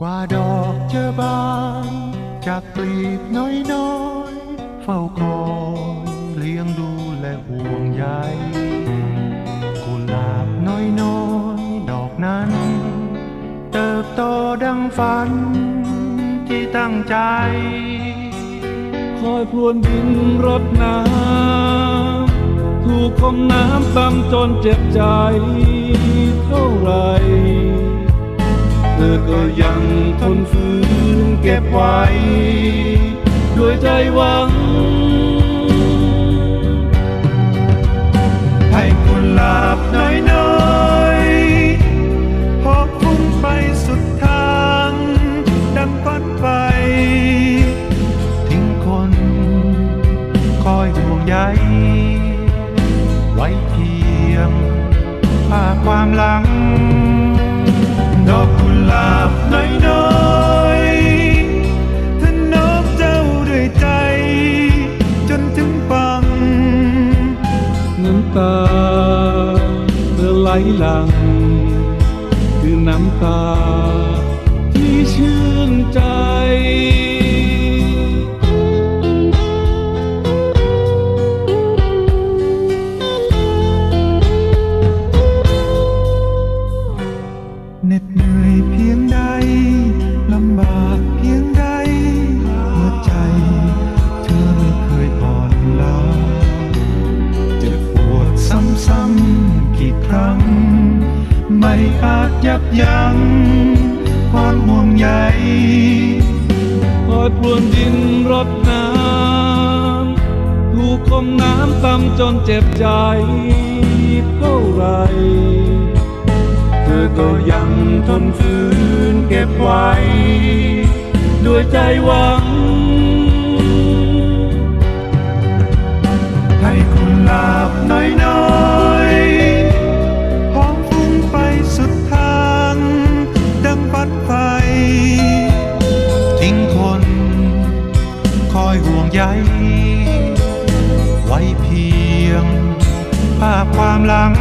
กว่าดอกจะบานจากกลีบน้อยๆ เฝ้าคอยเลี้ยงดูและห่วงใยกุหลาบน้อยๆ ดอกนั้น เติบโตดังฝันที่ตั้งใจ คอยพรวนดินรดน้ำถูกคมน้ำซ้ำจนเจ็บใจเท่าไหร อก็ยังทนฝืนเก็บไว้ ด้วยใจหวัง ให้กุหลาบน้อยน้อยๆหอบฟุ้งไปสุดทาง ดังพัดไป ทิ้งคน คอยห่วงใยไว้เพียงภาพความหลัง หลหลัง คือน้ำตา ที่ชื่นใจเหน็ดเหนื่อยเพียงใด ความห่วงใยคอยพรวนดินรดน้ำถูกคมน้ำตำจนเจ็บใจเท่าไร เธอก็ยังทนฝืนเก็บไว้ ด้วยใจหวังาพความหลัง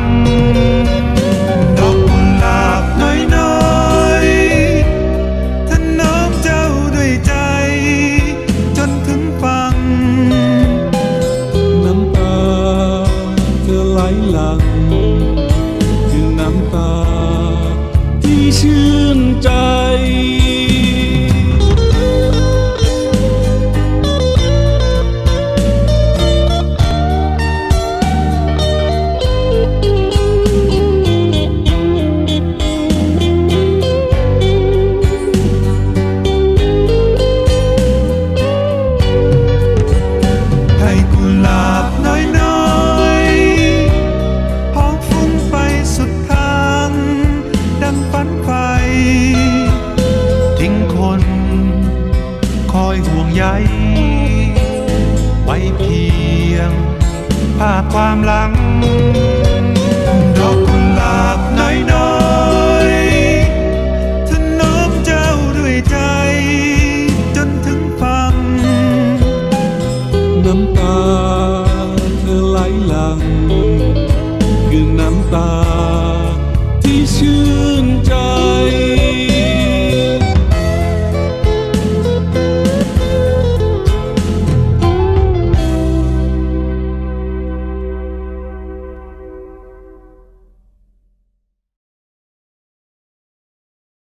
ใยไว้เพียงภาพความหลัง